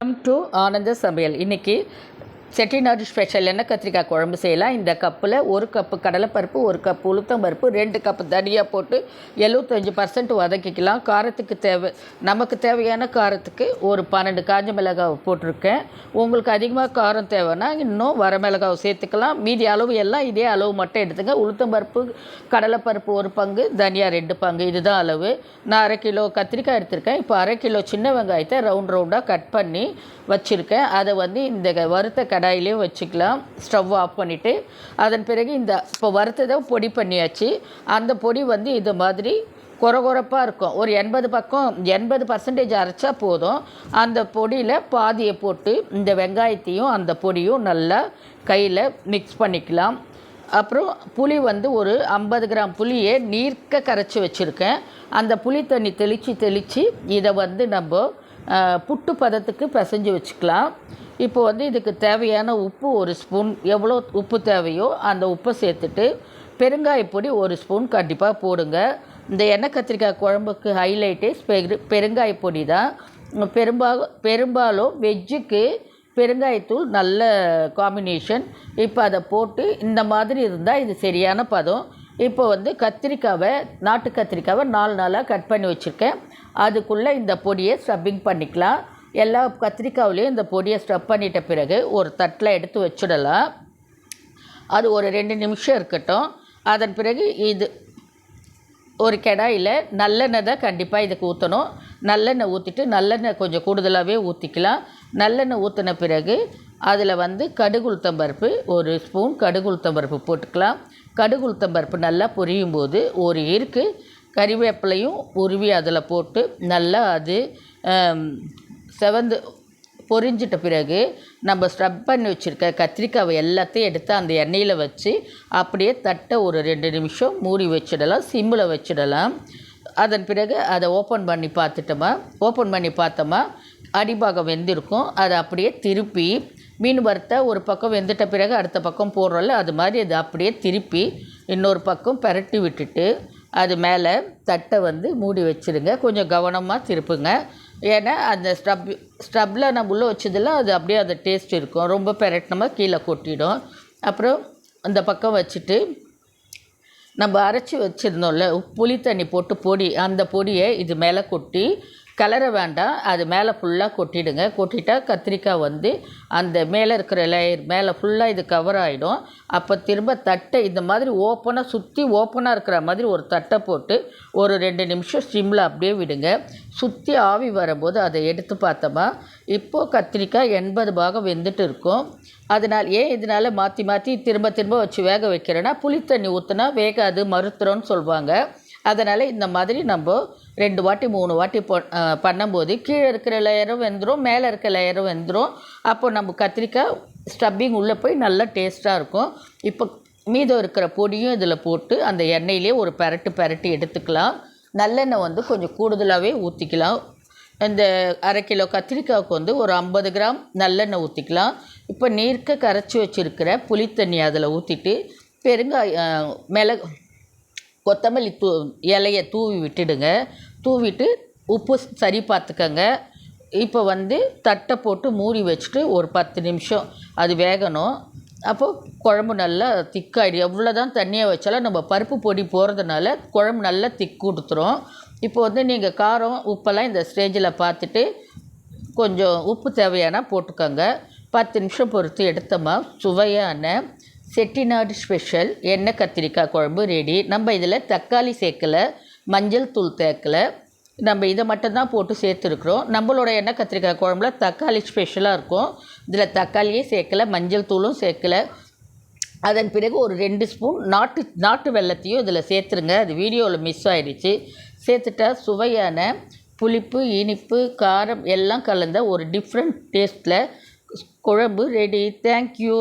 Welcome to ஆனந்த சமையல் இன்னைக்கு Chettinad special என்ன? கத்திரிக்காய் குழம்பு செய்யலாம். இந்த கப்பில் ஒரு கப்பு கடலைப்பருப்பு ஒரு கப் உளுத்தம் பருப்பு ரெண்டு கப்பு தனியாக போட்டு எழுபத்தஞ்சி பர்சன்ட் வதக்கிக்கலாம். காரத்துக்கு தேவை நமக்கு தேவையான காரத்துக்கு ஒரு பன்னெண்டு காஞ்ச மிளகாய் போட்டிருக்கேன். உங்களுக்கு அதிகமாக காரம் தேவைன்னா இன்னும் வரமிளகாவை சேர்த்துக்கலாம். மீதி அளவு எல்லாம் இதே அளவு மட்டும் எடுத்துங்க. உளுத்தம் பருப்பு கடலைப்பருப்பு ஒரு பங்கு தனியாக ரெண்டு பங்கு. இதுதான் அளவு. நான் அரை கிலோ கத்திரிக்காய் எடுத்திருக்கேன். இப்போ அரை கிலோ சின்ன வெங்காயத்தை ரவுண்ட் ரவுண்டாக கட் பண்ணி வச்சுருக்கேன். அதை வந்து இந்த க- வறுத்த கடாயிலே வச்சுக்கலாம். ஸ்டவ் ஆஃப் பண்ணிவிட்டு அதன் பிறகு இந்த இப்போ வறுத்ததை பொடி பண்ணியாச்சு. அந்த பொடி வந்து இது மாதிரி கொர கொரப்பாக இருக்கும். ஒரு எண்பது பக்கம் எண்பது பர்சன்டேஜ் அரைச்சா போதும். அந்த பொடியில் பாதியை போட்டு இந்த வெங்காயத்தையும் அந்த பொடியும் நல்லா கையில் மிக்ஸ் பண்ணிக்கலாம். அப்புறம் புளி வந்து ஒரு ஐம்பது கிராம் புளியை நீர்க்க கரைச்சி வச்சுருக்கேன். அந்த புளி தண்ணி தெளித்து தெளித்து இதை வந்து நம்ம புட்டு பதத்துக்கு பிசைஞ்சு வச்சுக்கலாம். இப்போ வந்து இதுக்கு தேவையான உப்பு ஒரு ஸ்பூன். எவ்வளோ உப்பு தேவையோ அந்த உப்பை சேர்த்துட்டு பெருங்காயப்பொடி ஒரு ஸ்பூன் கண்டிப்பாக போடுங்க. இந்த எண்ணெய் கத்திரிக்காய் குழம்புக்கு ஹைலைட்டே பெரு பெருங்காயப்பொடி தான். பெரும்பாலும் பெரும்பாலும் வெஜ்ஜுக்கு பெருங்காயத்தூள் நல்ல காம்பினேஷன் இப்போ அதை போட்டு இந்த மாதிரி இருந்தால் இது சரியான பதம். இப்போ வந்து கத்திரிக்காவை நாட்டு கத்திரிக்காவை நாலு நாளாக கட் பண்ணி வச்சுருக்கேன். அதுக்குள்ளே இந்த பொடியை ஸ்டப்பிங் பண்ணிக்கலாம். எல்லா கத்திரிக்காவுலேயும் இந்த பொடியை ஸ்டப் பண்ணிட்ட பிறகு ஒரு தட்டில் எடுத்து வச்சிடலாம். அது ஒரு ரெண்டு நிமிஷம் இருக்கட்டும். அதன் பிறகு இது ஒரு கடாயில் நல்லெண்ணெய் தான் கண்டிப்பாக இதுக்கு ஊற்றணும். நல்லெண்ணெய் ஊற்றிட்டு நல்லெண்ணெய் கொஞ்சம் கூடுதலாகவே ஊற்றிக்கலாம். நல்லெண்ணெய் ஊற்றின பிறகு அதில் வந்து கடுகு பருப்பு ஒரு ஸ்பூன் கடுகு பருப்பு போட்டுக்கலாம். கடுகு பருப்பு நல்லா பொரியும் போது ஒரு இருக்கு. கறிவேப்பிலையும் உருவி அதில் போட்டு நல்லா அது செவந்து பொரிஞ்சிட்ட பிறகு நம்ம ஸ்டப் பண்ணி வச்சுருக்க கத்திரிக்காவை எல்லாத்தையும் எடுத்து அந்த எண்ணெயில் வச்சு அப்படியே தட்டை ஒரு ரெண்டு நிமிஷம் மூடி வச்சிடலாம் சிம்மில் வச்சிடலாம். அதன் பிறகு அதை ஓப்பன் பண்ணி பார்த்துட்டோமா? ஓப்பன் பண்ணி பார்த்தோமா? அடிபாகம் வெந்திருக்கும். அதை அப்படியே திருப்பி மீன் வறுத்த ஒரு பக்கம் வெந்துட்ட பிறகு அடுத்த பக்கம் போடுறோம்ல அது மாதிரி அதை அப்படியே திருப்பி இன்னொரு பக்கம் பரட்டி விட்டுட்டு அது மேலே தட்டை வந்து மூடி வச்சுருங்க. கொஞ்சம் கவனமாக திருப்புங்க. ஏன்னா அந்த ஸ்டப் ஸ்டப்பில் நம்ம உள்ளே வச்சதில் அது அப்படியே அந்த டேஸ்ட் இருக்கும். ரொம்ப பெரட்டினமாக கீழே கொட்டிடும். அப்புறம் அந்த பக்கம் வச்சுட்டு நம்ம அரைச்சி வச்சுருந்தோம்ல புளி தண்ணி போட்டு பொடி அந்த பொடியை இது மேலே கொட்டி கலரை வேண்டாம். அது மேலே ஃபுல்லாக கொட்டிடுங்க. கொட்டிட்டா கத்திரிக்காய் வந்து அந்த மேலே இருக்கிற லேயர் மேலே ஃபுல்லாக இது கவர் ஆகிடும் அப்போ திரும்ப தட்டை இந்த மாதிரி ஓப்பனாக சுற்றி ஓப்பனாக இருக்கிற மாதிரி ஒரு தட்டை போட்டு ஒரு ரெண்டு நிமிஷம் ஸ்டிம்மில் அப்படியே விடுங்க. சுற்றி ஆவி வரும்போது அதை எடுத்து பார்த்தோமா? இப்போது கத்திரிக்காய் எண்பது பாகம் வெந்துட்டு இருக்கும். அதனால் ஏன் இதனால் மாற்றி மாற்றி திரும்ப திரும்ப வச்சு வேக வைக்கிறேன்னா புளி தண்ணி ஊற்றினா வேகாது மறுத்துறோன்னு சொல்லுவாங்க அதனால் இந்த மாதிரி நம்ம ரெண்டு வாட்டி மூணு வாட்டி பொ பண்ணும்போது கீழே இருக்கிற லேயரும் வெந்துடும் மேலே இருக்கிற லேயரும் வெந்துடும் அப்போ நம்ம கத்திரிக்காய் ஸ்டப்பிங் உள்ளே போய் நல்லா டேஸ்ட்டாக இருக்கும். இப்போ மீதம் இருக்கிற பொடியும் இதில் போட்டு அந்த எண்ணெயிலே ஒரு பெரட்டு பெரட்டி எடுத்துக்கலாம். நல்லெண்ணெய் வந்து கொஞ்சம் கூடுதலாகவே ஊற்றிக்கலாம் இந்த அரை கிலோ கத்திரிக்காய்க்கு வந்து ஒரு ஐம்பது கிராம் நல்லெண்ணெய் ஊற்றிக்கலாம் இப்போ நீர்க்க கரைச்சி வச்சுருக்கிற புளித்தண்ணி அதில் ஊற்றிட்டு பெருங்காய மிளகு கொத்தமல்லி தூ இலைய தூவி விட்டுடுங்க. தூவிட்டு உப்பு சரி பார்த்துக்கங்க. இப்போ வந்து தட்டை போட்டு மூடி வச்சுட்டு ஒரு பத்து நிமிஷம் அது வேகணும். அப்போது குழம்பு நல்லா திக்காயிடும். எவ்வளோ தான் தண்ணியை வச்சாலும் நம்ம பருப்பு பொடி போகிறதுனால குழம்பு நல்லா திக் கொடுத்துரும். இப்போ வந்து நீங்கள் காரம் உப்பெல்லாம் இந்த ஸ்டேஜில் பார்த்துட்டு கொஞ்சம் உப்பு தேவையானால் போட்டுக்கோங்க. பத்து நிமிஷம் பொறுத்து எடுத்தோமா சுவையான செட்டிநாடு ஸ்பெஷல் எண்ணெய் கத்திரிக்காய் குழம்பு ரெடி நம்ம இதில் தக்காளி சேர்க்கலை மஞ்சள் தூள் சேர்க்கலை நம்ம இதை மட்டும்தான் போட்டு சேர்த்துருக்குறோம். நம்மளோட எண்ணெய் கத்திரிக்காய் குழம்புல தக்காளி ஸ்பெஷலாக இருக்கும். இதில் தக்காளியே சேர்க்கலை மஞ்சள் தூளும் சேர்க்கலை. அதன் பிறகு ஒரு ரெண்டு ஸ்பூன் நாட்டு நாட்டு வெல்லத்தையும் இதில் சேர்த்துருங்க. அது வீடியோவில் மிஸ் ஆயிடுச்சு சேர்த்துட்டா சுவையான புளிப்பு இனிப்பு காரம் எல்லாம் கலந்த ஒரு டிஃப்ரெண்ட் டேஸ்ட்டில் குழம்பு ரெடி தேங்க்யூ